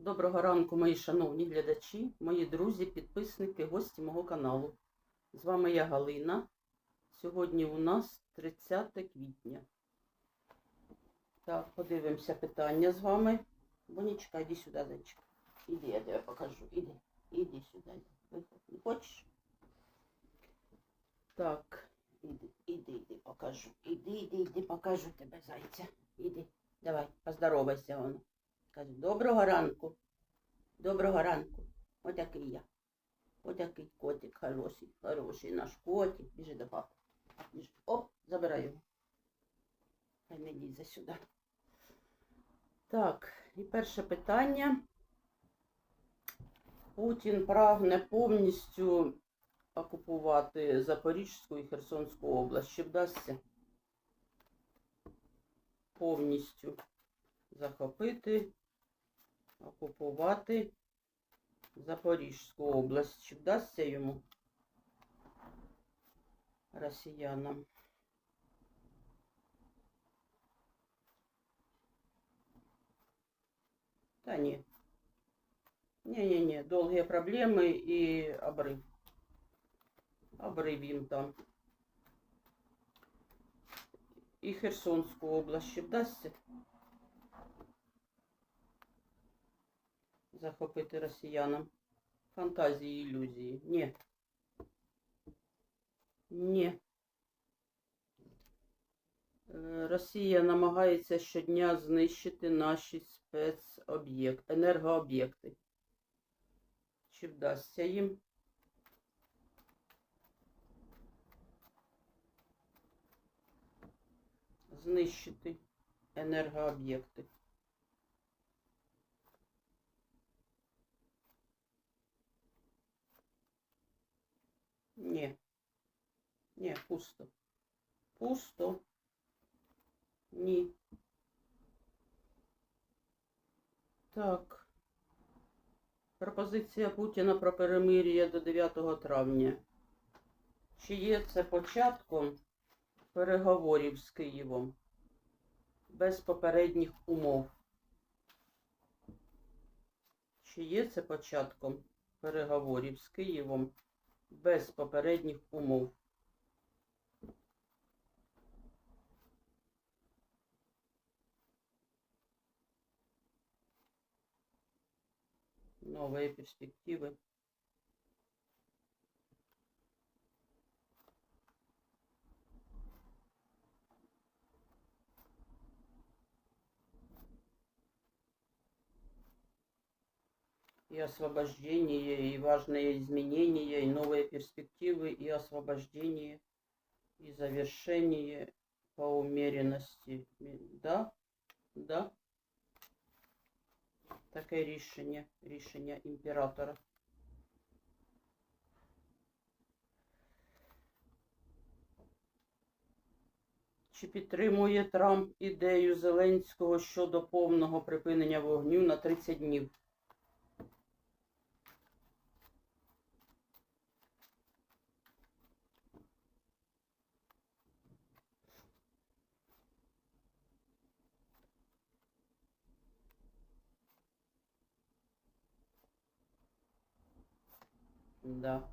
Доброго ранку, мої шановні глядачі, мої друзі, підписники, гості мого каналу. З вами я Галина. Сьогодні у нас 30 квітня. Так, подивимося питання з вами. Бонічка, іди сюди, зайчик. Іди, я тебе покажу. Іди, іди сюди. Не хочеш? Так, іди, іди, іди, покажу. Іди, іди, іди, покажу тебе, зайця. Іди. Давай, поздоровайся воно. Кажу, доброго ранку. Доброго ранку. Отакий я. Отакий котик хороший, хороший наш котик. Біжи до папи. Біжи. Оп, забирай його. Хай не лізе сюди. Так, і перше питання. Путін прагне повністю окупувати Запорізьку і Херсонську область. Чи вдасться повністю захопити окупувати Запорізьку область. Чи вдасться йому росіянам? Та ні. Не-не-не, долгие проблемы и обрыв. Обрыв їм там. І Херсонську область ще вдасться? Захопити росіянам. Фантазії, ілюзії. Ні. Ні. Е, Росія намагається щодня знищити наші спецоб'єкти, енергооб'єкти. Чи вдасться їм? Знищити енергооб'єкти. Ні. Ні, пусто. Пусто. Ні. Так. Пропозиція Путіна про перемир'я до 9 травня. Чи є це початком переговорів з Києвом без попередніх умов? Чи є це початком переговорів з Києвом без попередніх умов. Новые перспективы. и освобождение, и важные изменения, и новые перспективы, и освобождение, и завершение по умеренности. Да, да. Таке рішення, рішення імператора. Чи підтримує Трамп ідею Зеленського щодо повного припинення вогню на 30 днів? Да.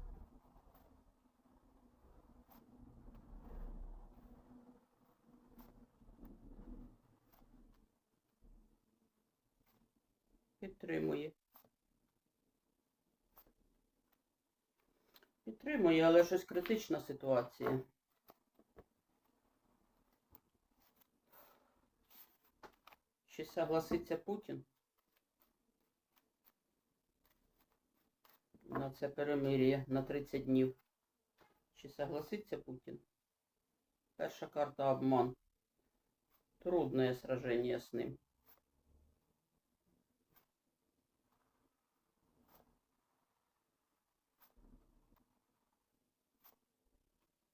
Підтримує. Підтримує, але щось критична ситуація. Чи согласиться Путін? На це перемир'я на 30 днів. Чи согласиться Путін? Перша карта обман. Трудное сражение з ним.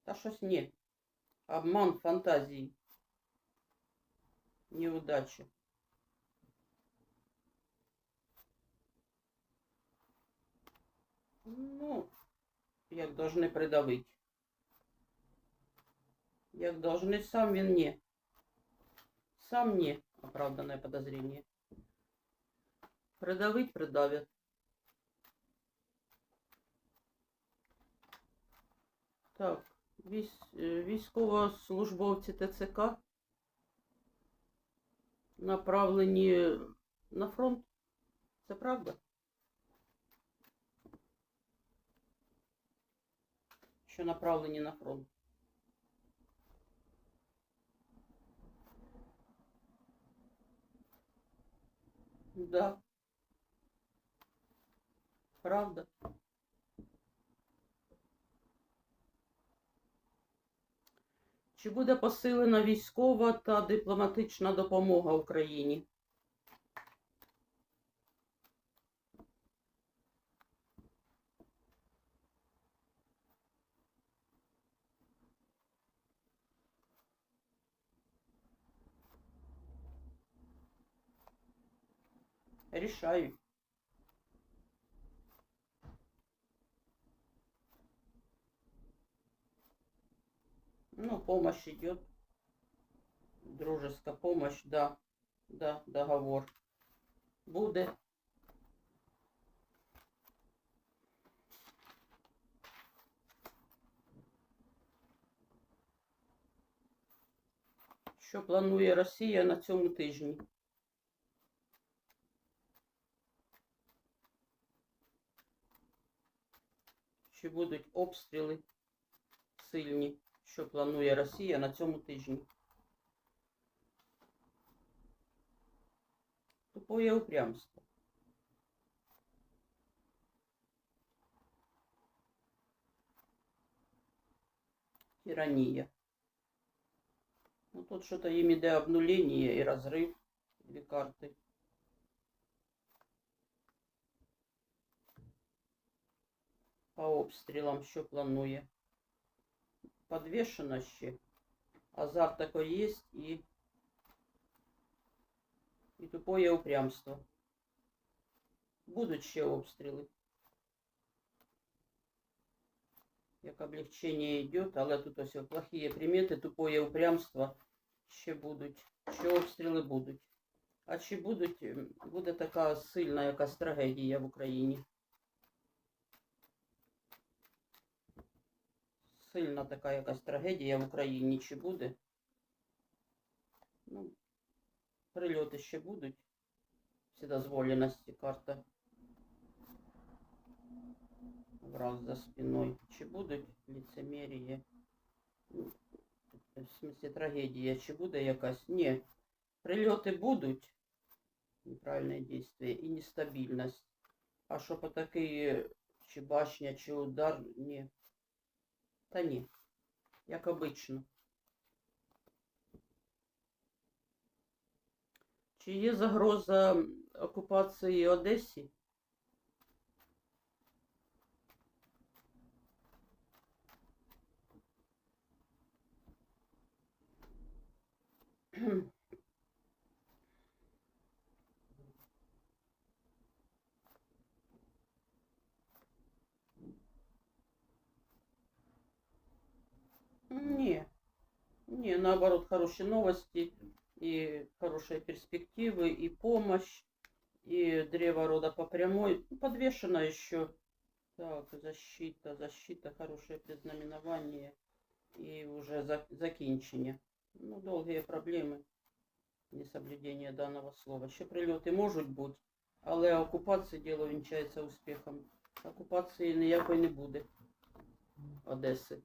Та щось ні. Обман фантазії. Неудачі. Ну, як должны придавить. Як должны сам він ні. Сам ні. Оправданное подозрение. Придавить, придавят. Так, е, військовослужбовці ТЦК направлені на фронт. Це правда? Що направлені на фронт. Да. Правда. Чи буде посилена військова та дипломатична допомога Україні? Решаю. Ну, помощь идет. Дружеская помощь, да. Да, договор. Буде. Що планує Росія на цьому тижні? Чи будуть обстріли сильні? Що планує Росія на цьому тижні? Тупое упрямство. Тирания. Ну тут что-то им іде обнуление и разрыв. Две карты. По обстрілам що планує? Подвешено ще. Азарт такой есть и, и тупое упрямство. Будуть ще обстріли. Як облегчення йде, але тут ось плохие примети, тупое упрямство ще будуть. Ще обстріли будуть. А чи будуть, буде така сильна якась трагедія в Україні? Сильна така якась трагедія в Україні чи буде? Ну, прильоти ще будуть. Вседозволеності карта. Враг за спиной. Чи будуть лицемерие? Ну, В смысле трагедія, чи буде якась? Ні. Прильоти будуть. Неправильне дійство і нестабільність. А що по такий, чи башня, чи удар, ні. Та ні. Як обично. Чи є загроза окупації Одесі? Не, не, наоборот, хорошие новости и хорошие перспективы, и помощь, и древо рода по прямой. Ну, Подвешено еще. Так, защита, защита, хорошее предзнаменование и уже за, закінчення. Ну, довгі проблеми несоблюдення даного слова. Ще прильоти можуть бути, але окупація діло вінчається успіхом. Окупації ніякої не буде Одеси.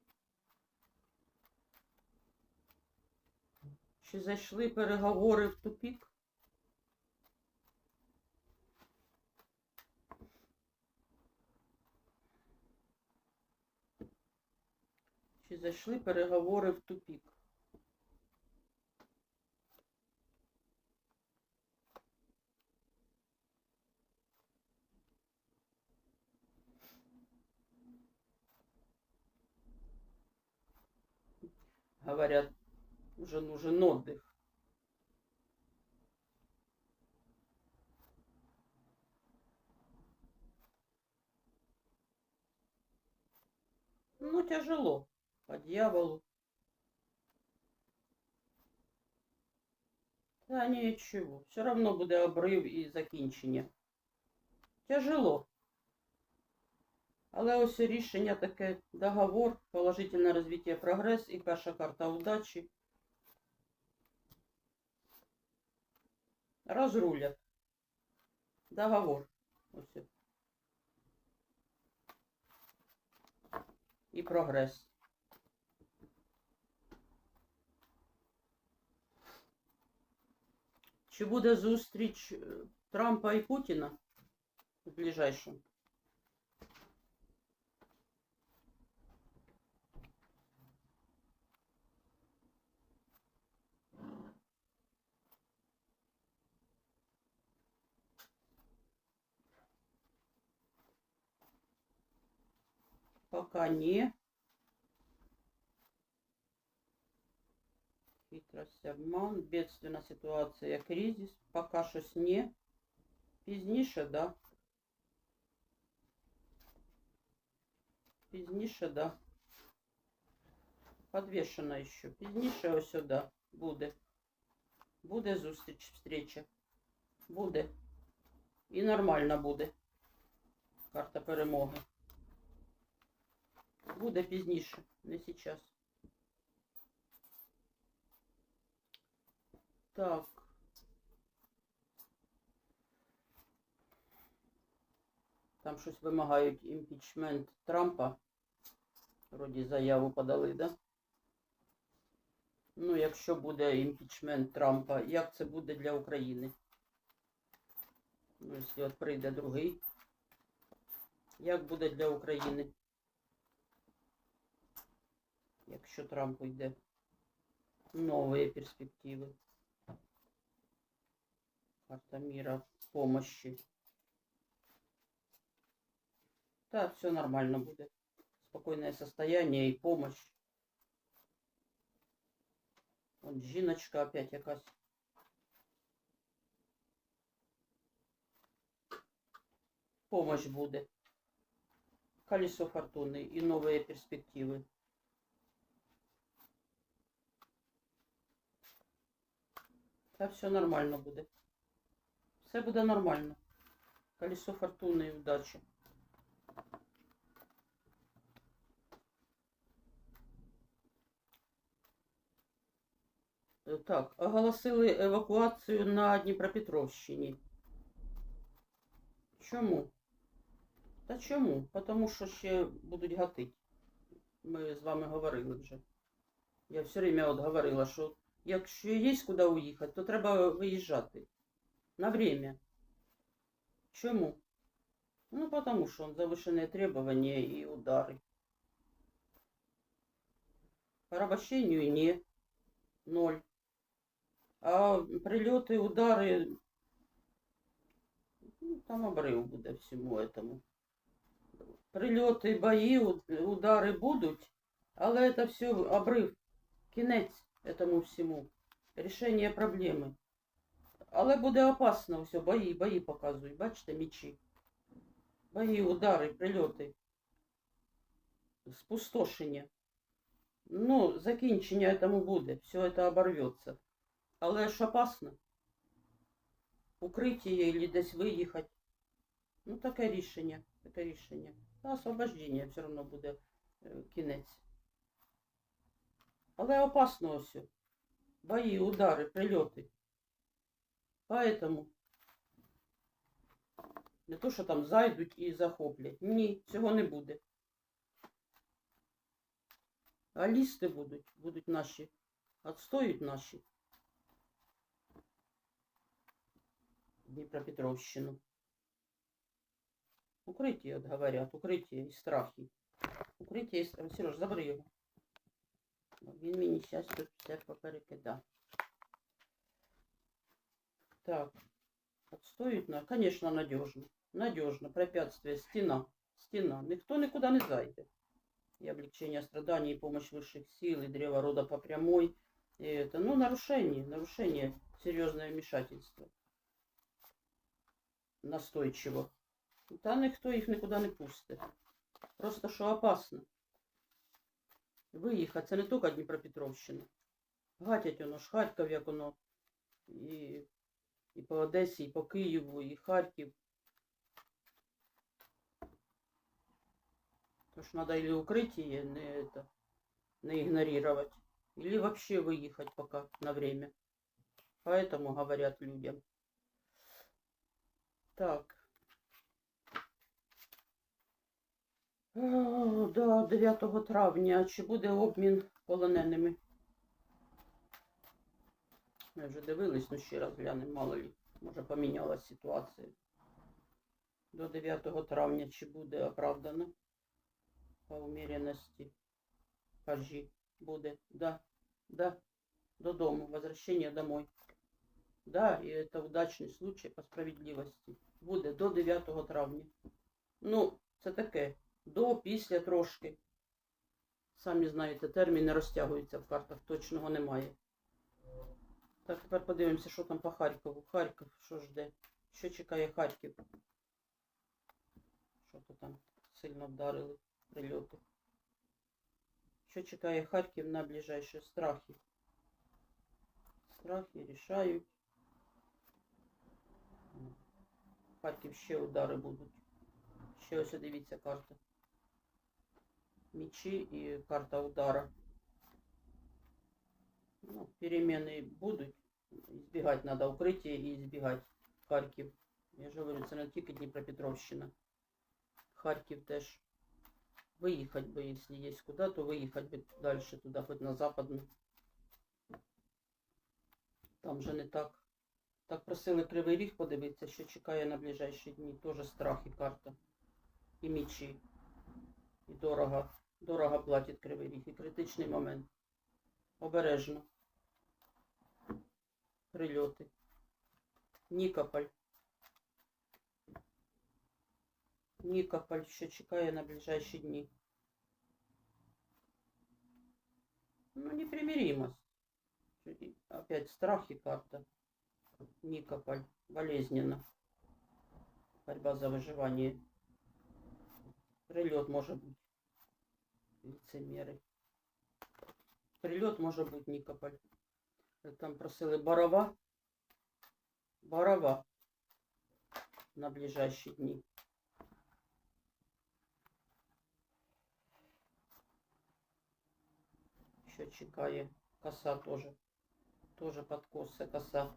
Чи зайшли переговори в тупік? Чи зайшли переговори в тупік? Говорят, уже нужен отдых. Ну, тяжело. По дьяволу. Та нічого. Все равно буде обрив і закінчення. Тяжело. Але ось рішення таке договор, положительне розвиття прогрес і перша карта удачі. Розрулять. Договор. Ось. І прогрес. Чи буде зустріч Трампа і Путіна в ближайшем? Пока не. Хитрость, обман, бедственна ситуація, кризис. Пока щось не. Пізніше, да. Пізніше, да. Подвешена ще. Пізніше ось сюди буде. Буде зустріч, встреча. Буде. І нормально буде. Карта перемоги. Буде пізніше, не сейчас. Так. Там щось вимагають імпічмент Трампа. Вроді заяву подали, да? Ну, якщо буде імпічмент Трампа, як це буде для України? Ну, якщо от прийде другий. Як буде для України? Якщо Трамп йде. Новые перспективы. Карта мира, помощи. Так, все нормально будет. Спокойное состояние и помощь. Вон жіночка опять якась. Помощь буде. Колесо фортуны и новые перспективы. Та все нормально буде. Все буде нормально. Колесо фортуни і удачі. Е, Так, оголосили евакуацію на Дніпропетровщині. Чому? Та чому? Тому що ще будуть гатити. Ми з вами говорили вже. Я все время от говорила, що якщо є куди уїхати, то треба виїжджати. На время. Чому? Ну, потому що завышенные требования и удары. По порабощению не. Ноль. А прильоти, удари, ну, там обрив буде всьому этому. Прильоти, бої, уд- удари будуть, але це все обрив. Кінець Этому всьому. Рішення проблеми. Але буде опасно все, бої, бої показують. Бачите, мечі. Бої, удари, прильоти. Спустошення. Ну, закінчення этому буде. Все це оборвется. Але ж опасно. Укриття или десь виїхати. Ну, таке рішення. Таке рішення. Та освобождення все одно буде е, кінець. Але опасно ось. Бої, удари, прильоти. Поэтому не то, що там зайдуть і захоплять. Ні, цього не буде. А лісти будуть, будуть наші, отстоють наші. Дніпропетровщину. Укриття, от говорять, укриття і страхи. Укриття і страхи. Сереж, забери його. Він мені зараз тут все поперекидав. Так. Отстоит, на, конечно, надежно. Надежно. Препятствие, стена. Стена. Никто никуда не зайдет. И облегчение страданий, и помощь высших сил, и древо рода по прямой. И это, ну, нарушение, нарушение, серьезное вмешательство. Настойчиво. Та ніхто їх нікуди не пустить. Просто що опасно. виїхати. Це не тільки Дніпропетровщина. Гатять воно ж Харків, як воно. І, і по Одесі, і по Києву, і Харків. Тож треба і укриття не, это, не ігнорувати, или вообще выехать пока на время. Поэтому говорят людям. Так. До 9 травня. Чи буде обмін полоненими? Ми вже дивились, ну ще раз глянемо, мало ли. Може помінялась ситуація. До 9 травня чи буде оправдано? По умеренности. Кажи, буде. Да, да. Додому. Возвращение домой. Да, и это удачный случай по справедливости. Буде до 9 травня. Ну, це таке. До, після трошки. Самі знаєте, терміни розтягуються в картах, точного немає. Так, тепер подивимося, що там по Харкову. Харків, що жде? Що чекає Харків? Що то там сильно вдарили прильоти? Що чекає Харків на ближайші страхи? Страхи рішають. Харків ще удари будуть. Ще ось дивіться карта. Мечи і карта удара. Ну, перемены будуть. Избегать надо укрытия и избегать Харків. Я ж говорю, це не тільки Дніпропетровщина. Харків теж. Виїхати би, якщо є куди, то виїхати би далі туди, хоч на западну. Там же не так. Так просили Кривий Ріг подивитися, що чекає на ближайші дні. Теж страх і карта. І мечі. І дорого. Дорого платить Кривий Ріг. І критичний момент. Обережно. Прильоти. Нікополь. Нікополь, що чекає на ближайші дні. Ну, непримиримость. Опять страх и карта. Никополь. Болезненно. Борьба за выживание. Прилет может быть. Лицемеры. Прильот може бути Нікополь. Там просили Барова. Барова на ближайші дні. Що чекає? Коса тоже. Тоже подкосы, коса.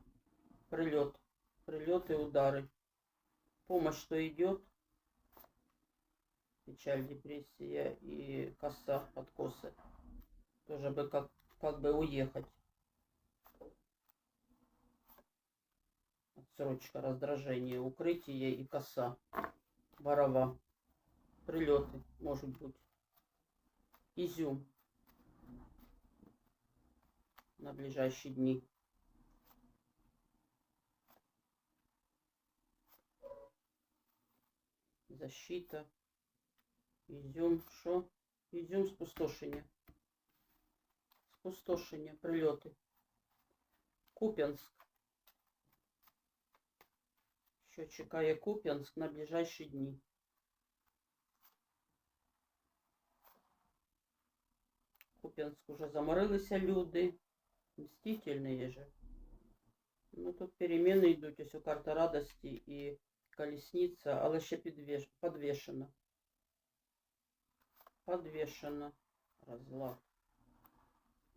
Прилет. Прилеты, удары. Помощь, что идет. Печаль, депрессия и коса, подкосы. Тоже бы как, как бы уехать. Отсрочка, раздражение, укрытие и коса. Ворова. Прилеты, может быть. Изюм. На ближайшие дни. Защита. Изюм. Що? Изюм спустошення. Спустошення, прильоти. Куп'янськ. Що чекає Куп'янськ на ближайші дні? Куп'янськ уже заморилися люди. Мстительні же. Ну тут переміни йдуть, ось у карта радості і колісниця, але ще підвеш... Подвешена. Разлад.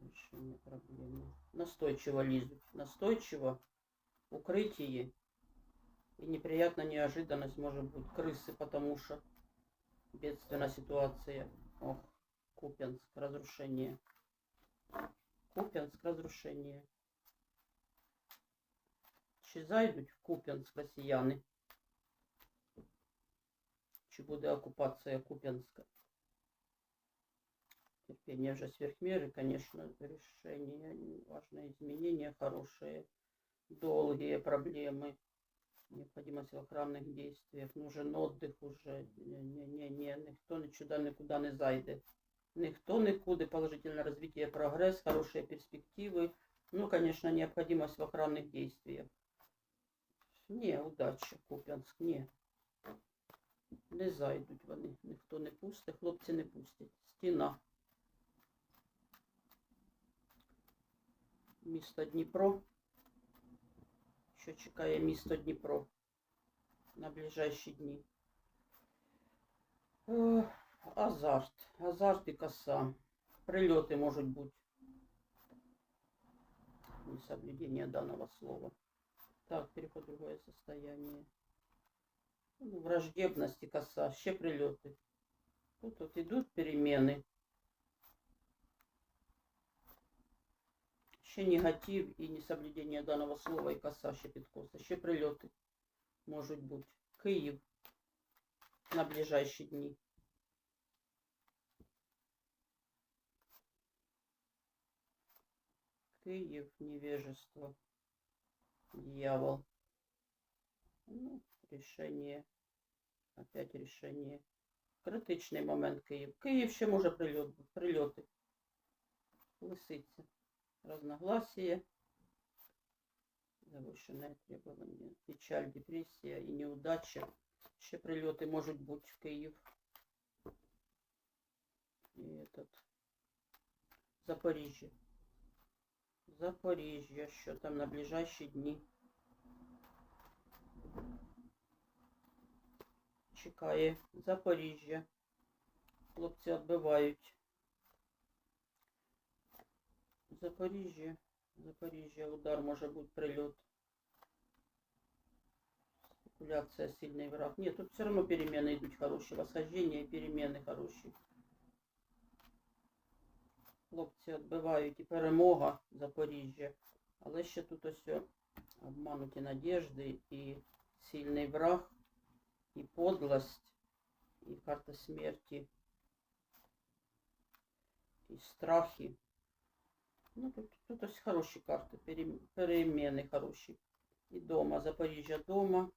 Решение проблемы. Настойчиво лезут. Настойчиво. Укрытие. И неприятная неожиданность может быть. Крысы, потому что бедственная ситуация. Ох, Купянск, разрушение. Купянск, разрушение. Чи зайдуть в Куп'янськ росіяни? Чи буде окупація Куп'янська? Терпение уже сверх меры, конечно, решение, важные изменения, хорошие, долгие проблемы, необходимость в охранных действиях, нужен отдых уже, не-не-не, никто ничуда никуда не зайде. Никто никуда, положительное развитие, прогресс, хорошие перспективы, ну, конечно, необходимость в охранных действиях. Не, удача, Куп'янськ, ні. Не зайдуть вони, ніхто не пустить, хлопці не пустять. Стіна. Місто Дніпро. Що чекає місто Дніпро на ближайші дні? Е, Азарт. Азарт и коса. Прилеты, может быть. Несоблюдение данного слова. Так, переход в другое состояние. Ну, враждебность и коса. Ще прилеты. Тут вот идут перемены. Ще негатив и несоблюдение данного слова и коса, ще підкоса. Ще прильоти можуть бути. Київ на ближайші дні. Київ, невежество, дьявол. Ну, рішення. Опять рішення. Критичний момент Київ. Київ ще може прильот, прильоти. Лисиця. Разногласия. Завышенное требование. Печаль, депрессия и неудача. Ще прильоти можуть бути в Київ. І этот. Запоріжжя. Запоріжжя, що там на ближайші дні. Чекає Запоріжжя. Хлопці відбивають. Запоріжжя. Запоріжжя. Удар може бути прильот. Спекуляция, сильный враг. Нет, тут все равно перемены идут хорошие. Восхождение и перемены хороші. Хлопці відбивають і перемога Запоріжжя. Але ще тут ось о, обмануті надежди і сильний враг, і подлость, і карта смерті, і страхи. Ну, тут, тут ось хороші карти, перем- переміни хороші. І дома, Запоріжжя дома.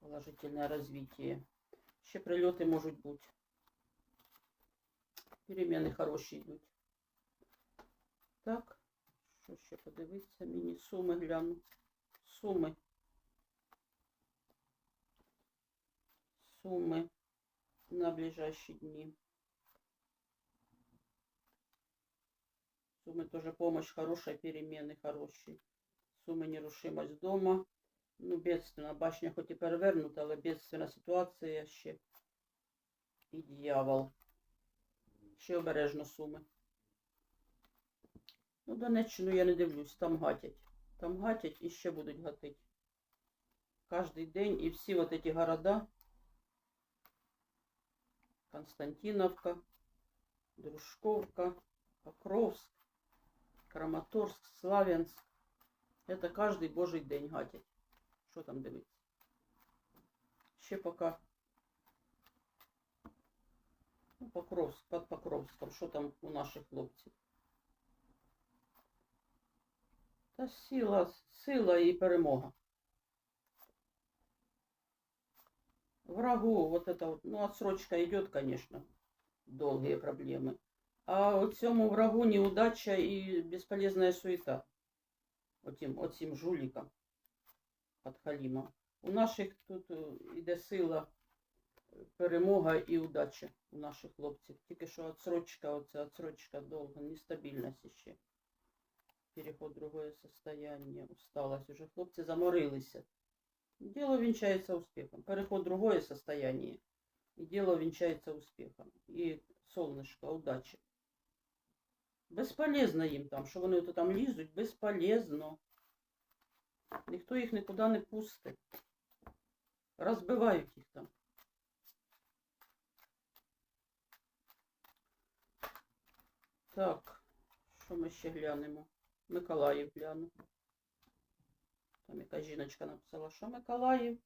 Положительное развитие. Ще прильоти можуть бути. Переміни хороші йдуть. Так, що ще подивитися мені? Суми гляну. Суми. Суми на ближайші дні. Суммы тоже помощь хорошая, перемены хорошие. Суммы нерушимость дома. Ну, бедственна. Башня хоч і перевернута, але бедственна ситуація ще. І дьявол. Ще обережно суми. Ну, Донеччину я не дивлюсь, там гатять. Там гатять і ще будуть гатити. Кожний день і всі от эти города. Константиновка, Дружковка, Покровск, Краматорск, Славянск. Это каждый божий день гатять. Що там дивиться? Ще пока. Ну, Покровск, під Покровском. Що там у наших хлопців? Та сила, сила і перемога. Врагу вот это вот, ну, отсрочка идет, конечно, долгие проблемы. А от цьому врагу неудача і безполезная суета. Отим, оцим жулікам від Халіма. У наших тут е, іде сила, перемога і удача у наших хлопців. Тільки що отсрочка, оця отсрочка довго, нестабільність ще. Переход в другое состояние, усталость. Уже хлопці заморилися. Дело венчается успехом. Переход в другое состояние. И дело венчается успехом. И солнышко, удачи. Безполезно їм там, що вони то там лізуть, безполезно. Ніхто їх нікуди не пустить. Розбивають їх там. Так, що ми ще глянемо? Миколаїв гляну. Там яка жіночка написала, що Миколаїв.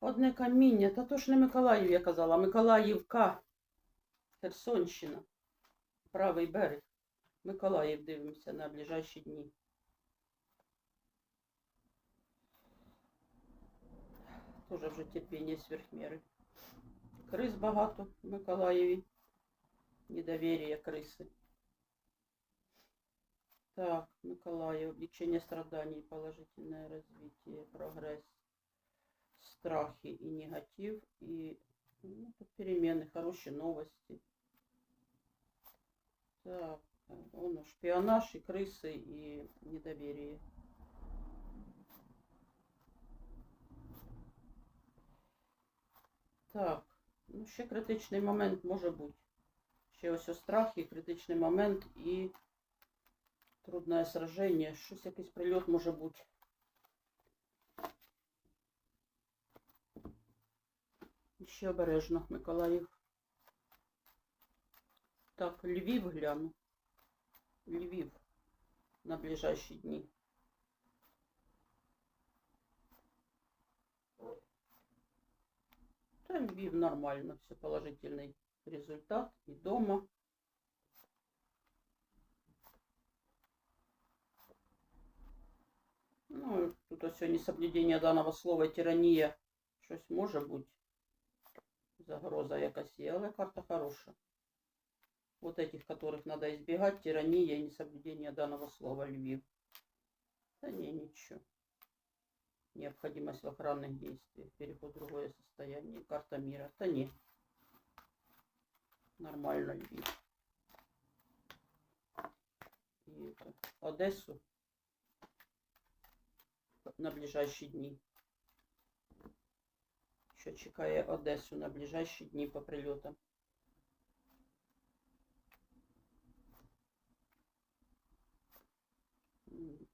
Одне каміння. Та то ж не Миколаїв, я казала, а Миколаївка. Херсонщина. Правий берег. Миколаїв дивимося на ближайші дні. Тоже вже терпіння сверхміри. Крис багато в Миколаєві. Недоверие криси. Так, Миколаев, облегчение страданий, положительное развитие, прогресс, страхи и негатив, и ну, тут перемены, хорошие новости. Так, он шпионаж и крысы и недоверие. Так, ну ще критичний момент може бути. Ще ось о страх і критичний момент і трудне сраження. Щось якийсь прильот може бути. Ще обережно, Миколаїв. Так, Львів гляну. Львів на ближайші дні. Та Львів нормально, все положительный результат и дома. Ну, тут ось сьогодні соблюдення даного слова тирания. Щось може бути. Загроза якась є, але карта хороша. Вот этих, которых надо избегать, тирания и несоблюдение данного слова Львив. Да не, ничего. Необходимость в охранных действиях, переход в другое состояние, карта мира. Да не. Нормально Львив. И это, Одессу на ближайшие дни. Що чекає Одесу на ближайші дні по прильотам.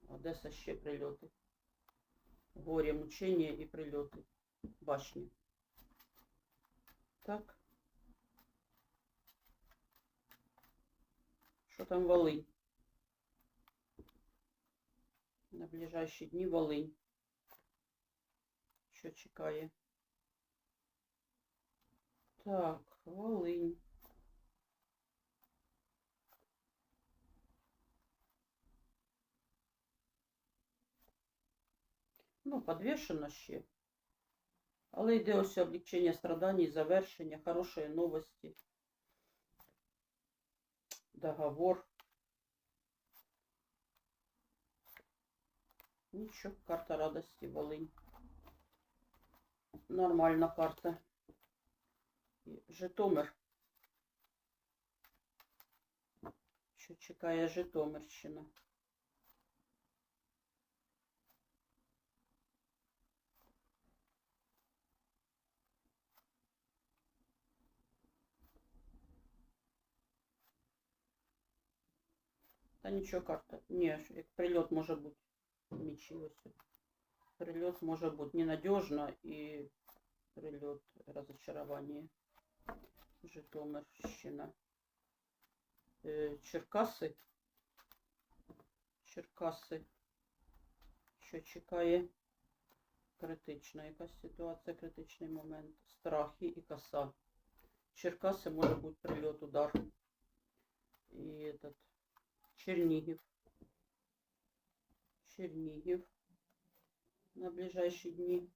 Одеса ще прильоти. Горе, мучення і прильоти. Башні. Так. Що там Волинь? На ближайші дні Волинь. Що чекає? Так, Волинь. Ну, подвішено ще. Але йде ось облегчення страдань, завершення, хороші новості. Договор. Нічого, карта радості, Волинь. Нормальна карта. Житомир. Що чекає Житомирщина? Та нічого карта. Ні, як прильот може бути. Мічі ось. Прильот може бути ненадіжно і прильот розочарування. Житомирщина. Черкаси. Черкаси. Що чекає? Критична якась ситуація, критичний момент. Страхи і коса. Черкаси може бути прильот, удар. І этот Чернігів. Чернігів на ближайші дні.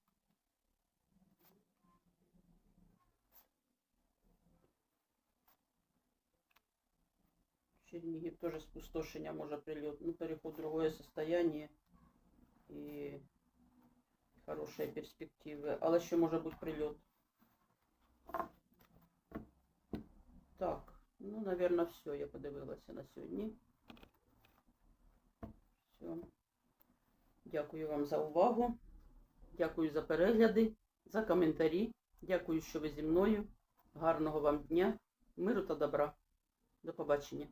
Чернігів теж спустошення може прильот. Ну, переход в другое состояние і хороші перспективи. Але ще може бути прильот. Так, ну, наверное, все. Я подивилася на сьогодні. Все. Дякую вам за увагу. Дякую за перегляди, за коментарі. Дякую, що ви зі мною. Гарного вам дня, миру та добра. До побачення.